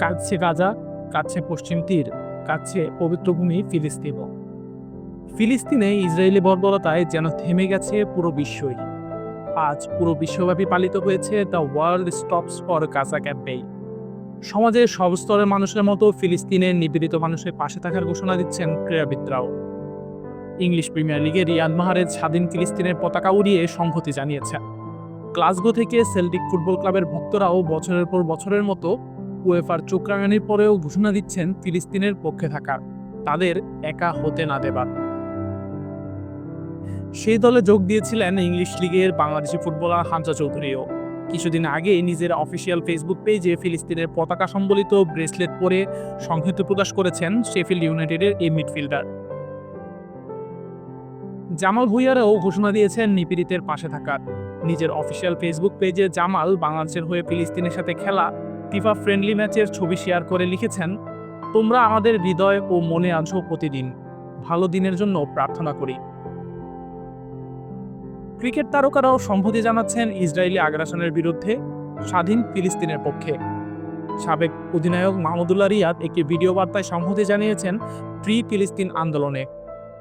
কাঁদছে গাজা কাঁদছে পশ্চিম তীর কাঁদছে পবিত্র ভূমি ফিলিস্তিনও ফিলিস্তিনে ইসরায়েলি বর্বরতায় যেন থেমে গেছে পুরো বিশ্বই। আজ পুরো বিশ্বব্যাপী পালিত হয়েছে the world stops for Gaza campaign. সমাজের সব স্তরের মানুষের মতো ফিলিস্তিনের নিপীড়িত মানুষের পাশে থাকার ঘোষণা দিচ্ছেন ক্রীড়াবিদরাও। ইংলিশ প্রিমিয়ার লিগে রিয়াদ মাহারের স্বাধীন ফিলিস্তিনের পতাকা উড়িয়ে সংহতি জানিয়েছেন। গ্লাসগো থেকে সেল্টিক ফুটবল ক্লাবের ভক্তরাও বছরের পর বছরের মতো উয়েফার চোখ রাঙানির পরেও ঘোষণা দিচ্ছেন ফিলিস্তিনের পক্ষে থাকার। তাদের একা হতে না দেবার। সেই দলে যোগ দিয়েছিলেন ইংলিশ লিগের বাংলাদেশি ফুটবলার হামজা চৌধুরীও। কিছুদিন আগে নিজের অফিসিয়াল ফেসবুক পেজে ফিলিস্তিনের পতাকা সম্বলিত ব্রেসলেট পরে সংহতি প্রকাশ করেছেন শেফিল্ড ইউনাইটেডের এই মিডফিল্ডার। জামাল ভুইয়ারাও ঘোষণা দিয়েছেন নিপীড়িতের পাশে থাকার। নিজের অফিসিয়াল ফেসবুক পেজে জামাল বাংলাদেশের হয়ে ফিলিস্তিনের সাথে খেলা ফিফা ফ্রেন্ডলি ম্যাচের ছবি শেয়ার করে লিখেছেন, তোমরা আমাদের হৃদয় ও মনে আছো প্রতিদিন। ভালো দিনের জন্য প্রার্থনা করি। ক্রিকেট তারকারাও সম্মতি জানাচ্ছেন ইসরায়েলি আগ্রাসনের বিরুদ্ধে স্বাধীন ফিলিস্তিনের পক্ষে। সাবেক অধিনায়ক মাহমুদুল্লাহ রিয়াদ একটি ভিডিও বার্তায় সংহতি জানিয়েছেন ফ্রি ফিলিস্তিন আন্দোলনে।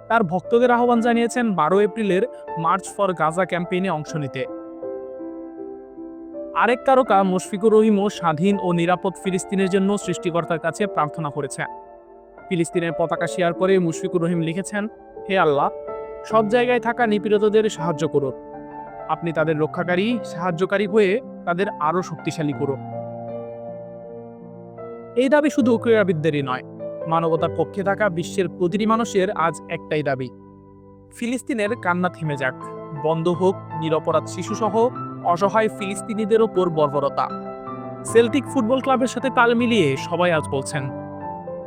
তার ভক্তদের আহ্বান জানিয়েছেন বারো এপ্রিলের মার্চ ফর গাজা ক্যাম্পেইনে অংশ নিতে। আরেক তারকা মুশফিকুর রহিমও স্বাধীন ও নিরাপদ ফিলিস্তিনের জন্য সৃষ্টিকর্তার কাছে প্রার্থনা করেছে। ফিলিস্তিনের পতাকা শেয়ার করে মুশফিকুর রহিম লিখেছেন, হে আল্লাহ, সব জায়গায় থাকা নিপীড়িতদের সাহায্য করুন আপনি তাদের রক্ষাকারী, সাহায্যকারী হয়ে তাদের আরও শক্তিশালী করুন এই দাবি শুধু ক্রীড়াবিদদেরই নয়, মানবতার পক্ষে থাকা বিশ্বের প্রতিটি মানুষের আজ একটাই দাবি। ফিলিস্তিনের কান্না থেমে যাক। বন্ধ হোক, নিরপরাধ শিশুসহ অসহায় ফিলিস্তিনিদের ওপর বর্বরতা। সেলটিক ফুটবল ক্লাবের সাথে তাল মিলিয়ে সবাই আজ বলছেন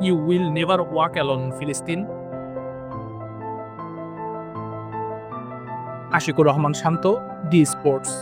you will never walk alone ফিলিস্তিন। Ashiqur Rahman Shanto the sports